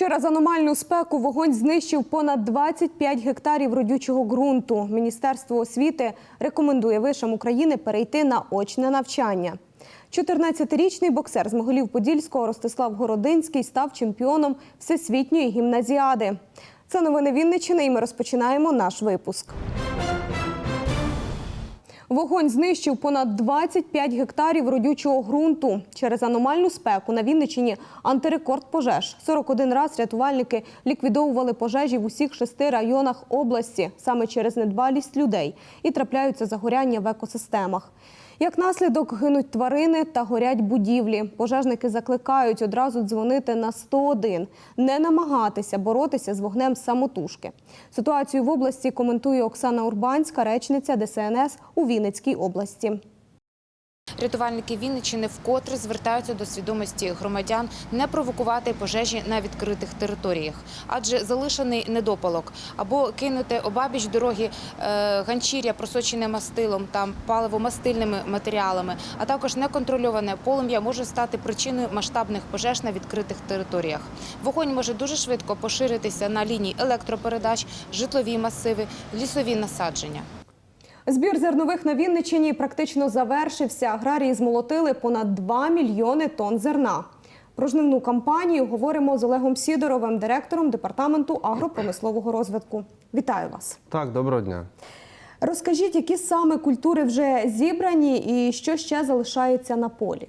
Через аномальну спеку вогонь знищив понад 25 гектарів родючого ґрунту. Міністерство освіти рекомендує вишам України перейти на очне навчання. 14-річний боксер з Могилів-Подільського Ростислав Городинський став чемпіоном всесвітньої гімназіади. Це новини Вінниччини, і ми розпочинаємо наш випуск. Вогонь знищив понад 25 гектарів родючого ґрунту. Через аномальну спеку на Вінниччині антирекорд пожеж. 41 раз рятувальники ліквідовували пожежі в усіх шести районах області саме через недбалість людей і трапляються загоряння в екосистемах. Як наслідок гинуть тварини та горять будівлі. Пожежники закликають одразу дзвонити на 101, не намагатися боротися з вогнем самотужки. Ситуацію в області коментує Оксана Урбанська, речниця ДСНС у Вінницькій області. Рятувальники Вінниччини вкотре звертаються до свідомості громадян не провокувати пожежі на відкритих територіях, адже залишений недопалок або кинути обабіч дороги е, ганчір'я, просочене мастилом та паливомастильними матеріалами, а також неконтрольоване полум'я може стати причиною масштабних пожеж на відкритих територіях. Вогонь може дуже швидко поширитися на лінії електропередач, житлові масиви, лісові насадження. Збір зернових на Вінниччині практично завершився. Аграрії змолотили понад 2 мільйони тонн зерна. Про жнивну кампанію говоримо з Олегом Сідоровим, директором департаменту агропромислового розвитку. Вітаю вас! Так, доброго дня. Розкажіть, які саме культури вже зібрані і що ще залишається на полі?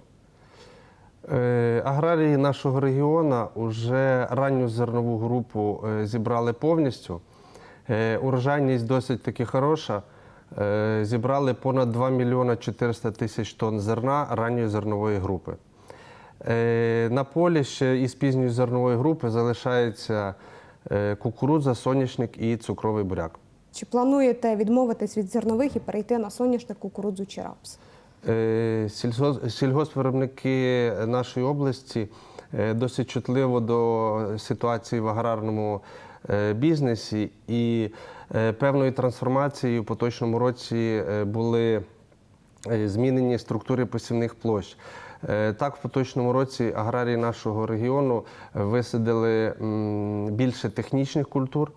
Е, Аграрії нашого регіону вже ранню зернову групу е, зібрали повністю. Е, Урожайність досить таки хороша. Е, Зібрали понад 2 мільйона 400 тисяч тонн зерна ранньої зернової групи. Е, На полі ще із пізньої зернової групи залишається е, кукурудза, соняшник і цукровий буряк. Чи плануєте відмовитись від зернових і перейти на соняшник, кукурудзу чи рапс? Сільгоспвиробники нашої області досить чутливо до ситуації в аграрному бізнесі і певної певною трансформацією в поточному році е, були е, змінені структури посівних площ. Е, Так, в поточному році аграрії нашого регіону висадили більше технічних культур.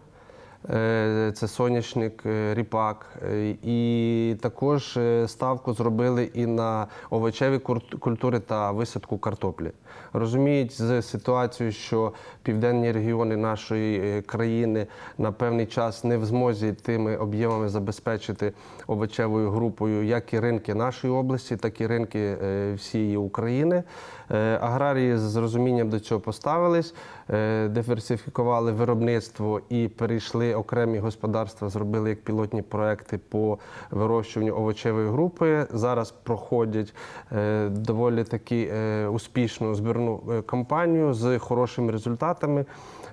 Е, Це соняшник, е, ріпак. Е, І також ставку зробили і на овочеві культури та висадку картоплі. Розуміють з ситуацією, що південні регіони нашої країни на певний час не в змозі тими об'ємами забезпечити овочевою групою як і ринки нашої області, так і ринки всієї України. Е, Аграрії з розумінням до цього поставились, е, диверсифікували виробництво і перейшли окремі господарства, зробили як пілотні проекти по вирощуванню овочевої групи. Зараз проходять е, доволі таки успішну збірну кампанію з хорошими результатами.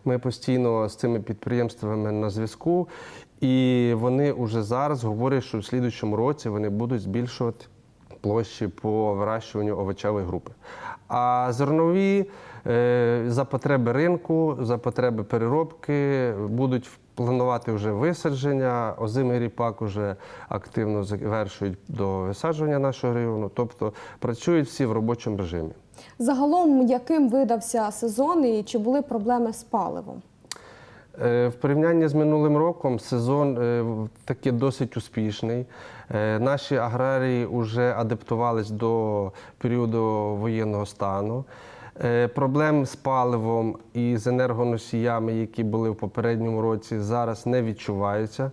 Ми постійно з цими підприємствами на зв'язку, і вони вже зараз говорять, що в слідучому році вони будуть збільшувати площі по вирощуванню овочевої групи. А зернові е, за потреби ринку, за потреби переробки будуть планувати вже висадження. Озимий ріпак вже активно завершують до висадження нашого району. Тобто працюють всі в робочому режимі. Загалом, яким видався сезон і чи були проблеми з паливом? Е, В порівнянні з минулим роком сезон е, таки досить успішний. Е, Наші аграрії вже адаптувались до періоду воєнного стану. Проблем з паливом і з енергоносіями, які були в попередньому році, зараз не відчуваються.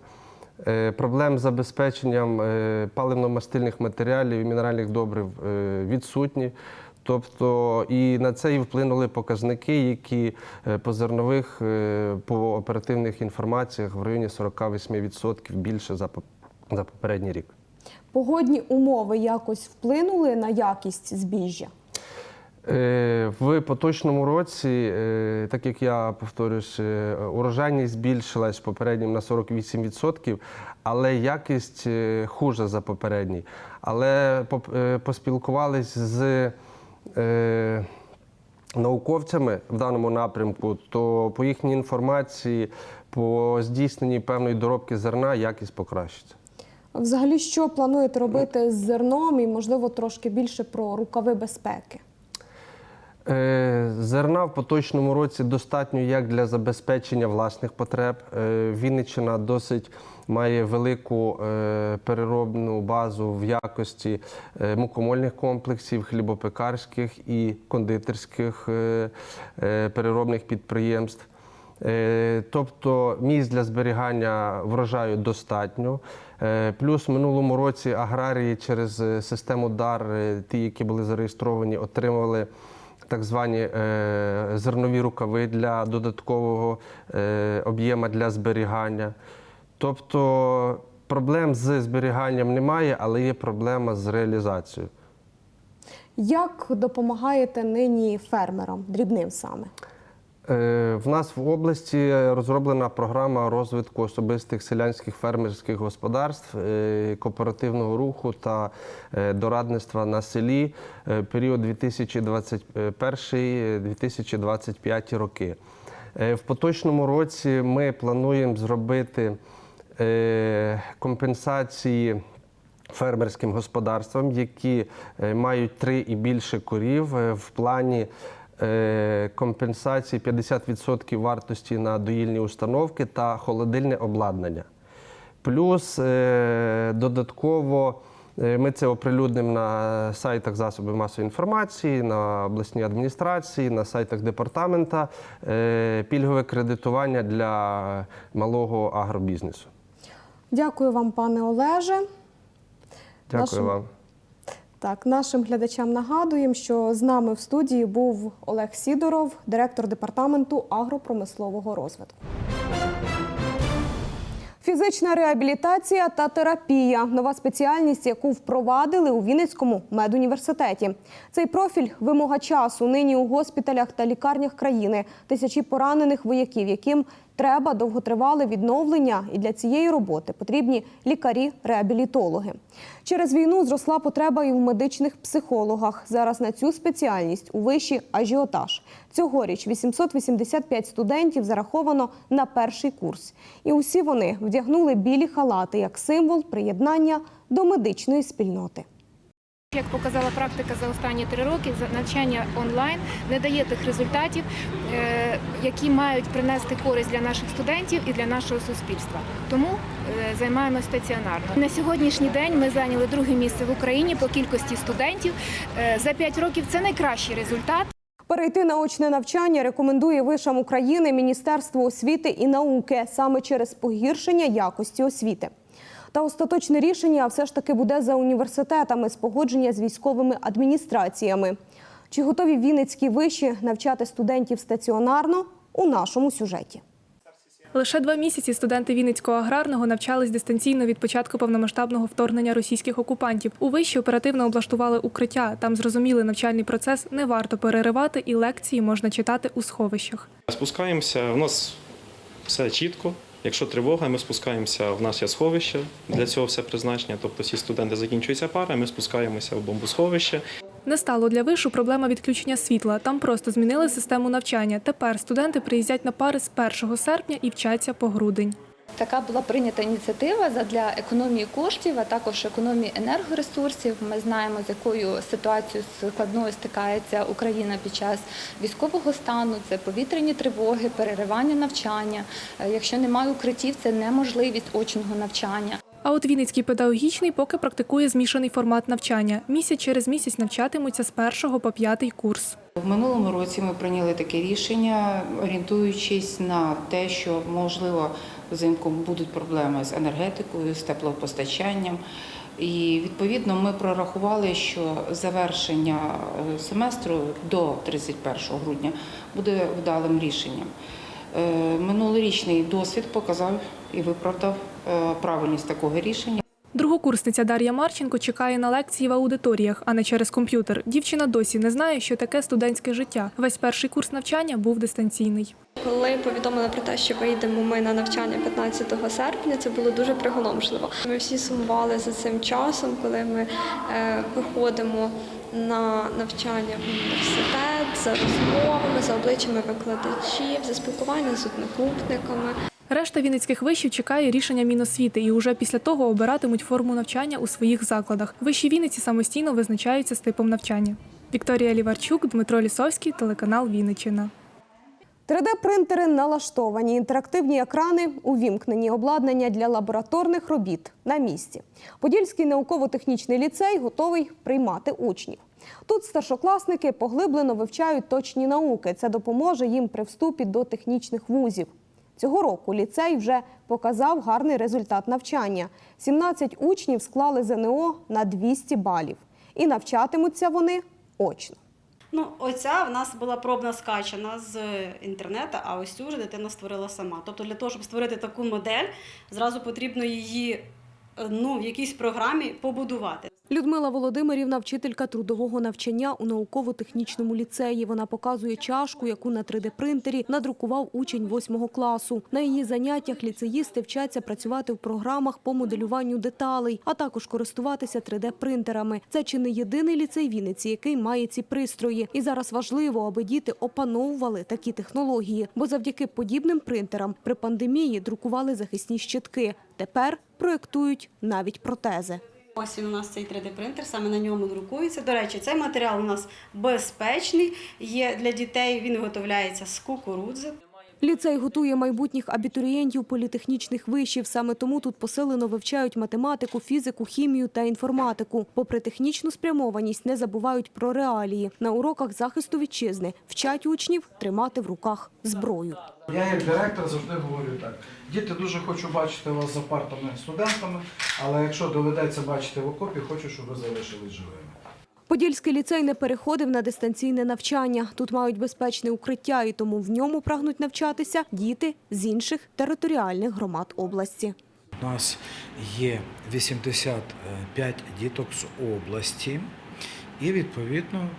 Проблем з забезпеченням паливно-мастильних матеріалів і мінеральних добрив відсутні. Тобто і на це і вплинули показники, які е, по зернових, е, по оперативних інформаціях в районі 48% більше за, за попередній рік. Погодні умови якось вплинули на якість збіжжя? Е, В поточному році, так як я повторюсь, урожайність збільшилась попереднім на 48%, але якість хуже за попередній. Але поспілкувались з е, науковцями в даному напрямку, то по їхній інформації, по здійсненні певної доробки зерна якість покращиться. Взагалі, що плануєте робити з зерном і, можливо, трошки більше про рукави безпеки? Е, Зерна в поточному році достатньо як для забезпечення власних потреб. Е, Вінниччина досить має велику е, переробну базу в якості мукомольних комплексів, хлібопекарських і кондитерських переробних підприємств. Тобто місць для зберігання врожаю достатньо. Плюс в минулому році аграрії через систему ДАР, ті, які були зареєстровані, отримали так звані е, зернові рукави для додаткового е, об'єма для зберігання. Тобто проблем з зберіганням немає, але є проблема з реалізацією. Як допомагаєте нині фермерам, дрібним саме? Е, В нас в області розроблена програма розвитку особистих селянських фермерських господарств, е, кооперативного руху та е, дорадництва на селі період 2021-2025 роки. В поточному році ми плануємо зробити компенсації фермерським господарствам, які мають три і більше корів в плані компенсації 50% вартості на доїльні установки та холодильне обладнання. Плюс е, додатково е, ми це оприлюднимо на сайтах засобів масової інформації, на обласній адміністрації, на сайтах департамента е, пільгове кредитування для малого агробізнесу. Дякую вам, пане Олеже. Дякую Нашим- вам. Так, нашим глядачам нагадуємо, що з нами в студії був Олег Сідоров, директор департаменту агропромислового розвитку. Фізична реабілітація та терапія нова спеціальність, яку впровадили у Вінницькому медуніверситеті. Цей профіль вимога часу нині у госпіталях та лікарнях країни. Тисячі поранених вояків, яким треба довготривале відновлення, і для цієї роботи потрібні лікарі-реабілітологи. Через війну зросла потреба і в медичних психологах. Зараз на цю спеціальність у виші ажіотаж. Цьогоріч 885 студентів зараховано на перший курс. І усі вони вдягнули білі халати як символ приєднання до медичної спільноти. Як показала практика за останні три роки, навчання онлайн не дає тих результатів, е, які мають принести користь для наших студентів і для нашого суспільства. Тому е, займаємося стаціонарно. На сьогоднішній день ми зайняли друге місце в Україні по кількості студентів. Е, За п'ять років це найкращий результат. Перейти на очне навчання рекомендує вишам України Міністерство освіти і науки саме через погіршення якості освіти. Та остаточне рішення все ж таки буде за університетами з погодження з військовими адміністраціями. Чи готові Вінницькі виші навчати студентів стаціонарно у нашому сюжеті? Лише два місяці студенти Вінницького аграрного навчались дистанційно від початку повномасштабного вторгнення російських окупантів. У виші оперативно облаштували укриття. Там зрозуміли навчальний процес не варто переривати, і лекції можна читати у сховищах. Спускаємося, у нас все чітко. Якщо тривога, ми спускаємося, в нас є сховище, для цього все призначення. Тобто всі студенти закінчуються пара, ми спускаємося в бомбосховище. Не стало для вишу проблема відключення світла. Там просто змінили систему навчання. Тепер студенти приїздять на пари з 1 серпня і вчаться по грудень. Така була прийнята ініціатива для економії коштів, а також економії енергоресурсів. Ми знаємо, з якою ситуацією складною стикається Україна під час військового стану. Це повітряні тривоги, переривання навчання. Е, Якщо немає укриттів, це неможливість очного навчання. А от Вінницький педагогічний поки практикує змішаний формат навчання. Місяць через місяць навчатимуться з першого по п'ятий курс. В минулому році ми прийняли таке рішення, орієнтуючись на те, що можливо взимку будуть проблеми з енергетикою, з теплопостачанням. І відповідно ми прорахували, що завершення е, семестру до 31 грудня буде вдалим рішенням. Е, Минулорічний досвід показав і виправдав е, правильність такого рішення. Другокурсниця Дар'я Марченко чекає на лекції в аудиторіях, а не через комп'ютер. Дівчина досі не знає, що таке студентське життя. Весь перший курс навчання був дистанційний. Коли повідомили про те, що виїдемо ми на навчання 15 серпня, це було дуже приголомшливо. Ми всі сумували за цим часом, коли ми е, виходимо на навчання в університет, за розмовами, за обличчями викладачів, за спілкування з одногрупниками. Решта вінницьких вишів чекає рішення Міносвіти і уже після того обиратимуть форму навчання у своїх закладах. Вищі Вінниці самостійно визначаються з типом навчання. Вікторія Ліварчук, Дмитро Лісовський, телеканал Вінниччина. 3D-принтери налаштовані, інтерактивні екрани увімкнені, обладнання для лабораторних робіт на місці. Подільський науково-технічний ліцей готовий приймати учнів. Тут старшокласники поглиблено вивчають точні науки. Це допоможе їм при вступі до технічних вузів. Цього року ліцей вже показав гарний результат навчання. 17 учнів склали ЗНО на 200 балів. І навчатимуться вони очно. Ну, оця в нас була пробна скачана з інтернету, а ось цю вже дитина створила сама. Тобто для того, щоб створити таку модель, зразу потрібно її е, ну, в якійсь програмі побудувати. Людмила Володимирівна, вчителька трудового навчання у науково-технічному ліцеї. Вона показує чашку, яку на 3D-принтері надрукував учень 8 класу. На її заняттях ліцеїсти вчаться працювати в програмах по моделюванню деталей, а також користуватися 3D-принтерами. Це чи не єдиний ліцей Вінниці, який має ці пристрої. І зараз важливо, аби діти опановували такі технології, бо завдяки подібним принтерам при пандемії друкували захисні щитки. Тепер проєктують навіть протези. Ось у нас цей 3D-принтер, саме на ньому друкується. До речі, цей матеріал у нас безпечний, є для дітей, він виготовляється з кукурудзи. Ліцей готує майбутніх абітурієнтів політехнічних вишів. Саме тому тут посилено вивчають математику, фізику, хімію та інформатику. Попри технічну спрямованість, не забувають про реалії. На уроках захисту вітчизни вчать учнів тримати в руках зброю. Я як директор завжди говорю так. Діти дуже хочу бачити вас за партами студентами, але якщо доведеться бачити в окопі, хочу, щоб ви залишились живими. Подільський ліцей не переходив на дистанційне навчання. Тут мають безпечне укриття, і тому в ньому прагнуть навчатися діти з інших територіальних громад області. У нас є 85 діток з області і відповідно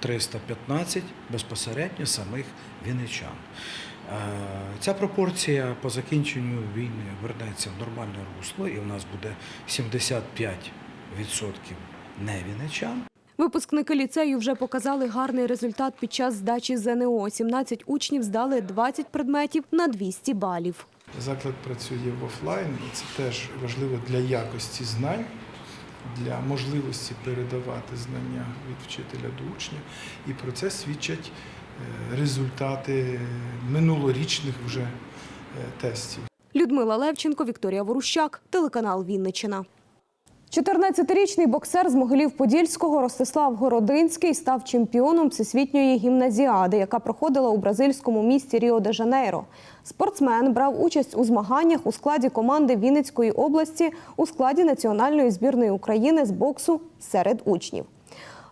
315 безпосередньо самих вінничан. Е, Ця пропорція по закінченню війни вернеться в нормальне русло, і в нас буде 75% не вінничан. Випускники ліцею вже показали гарний результат під час здачі ЗНО. 17 учнів здали 20 предметів на 200 балів. Заклад працює в офлайн, і це теж важливо для якості знань, для можливості передавати знання від вчителя до учня. І про це свідчать е, результати минулорічних вже е, тестів. Людмила Левченко, Вікторія Ворущак, телеканал Вінниччина. 14-річний боксер з Могилів-Подільського Ростислав Городинський став чемпіоном всесвітньої гімназіади, яка проходила у бразильському місті Ріо-де-Жанейро. Спортсмен брав участь у змаганнях у складі команди Вінницької області у складі національної збірної України з боксу серед учнів.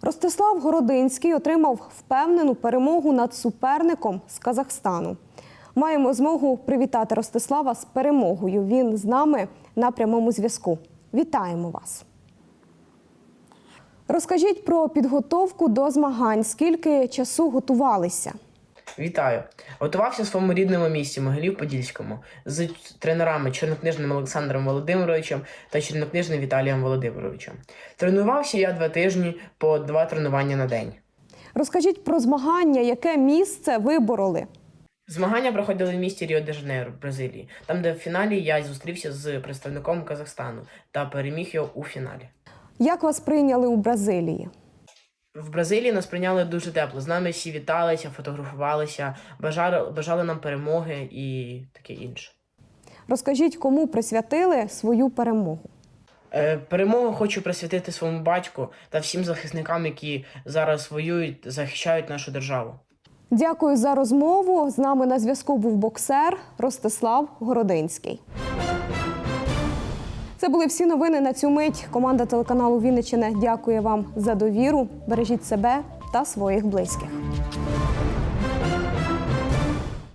Ростислав Городинський отримав впевнену перемогу над суперником з Казахстану. Маємо змогу привітати Ростислава з перемогою. Він з нами на прямому зв'язку. Вітаємо вас. Розкажіть про підготовку до змагань. Скільки часу готувалися? Вітаю! Готувався в своєму рідному місті Могилів-Подільському з тренерами чорнокнижним Олександром Володимировичем та чорнокнижним Віталієм Володимировичем. Тренувався я два тижні по два тренування на день. Розкажіть про змагання, яке місце вибороли. Змагання проходили в місті Ріо-де-Жанейро, Бразилії, там, де в фіналі я зустрівся з представником Казахстану та переміг його у фіналі. Як вас прийняли у Бразилії? В Бразилії нас прийняли дуже тепло. З нами всі віталися, фотографувалися, бажали, бажали нам перемоги і таке інше. Розкажіть, кому присвятили свою перемогу. Е, Перемогу хочу присвятити своєму батьку та всім захисникам, які зараз воюють, захищають нашу державу. Дякую за розмову. З нами на зв'язку був боксер Ростислав Городинський. Це були всі новини на цю мить. Команда телеканалу Вінниччина дякує вам за довіру. Бережіть себе та своїх близьких.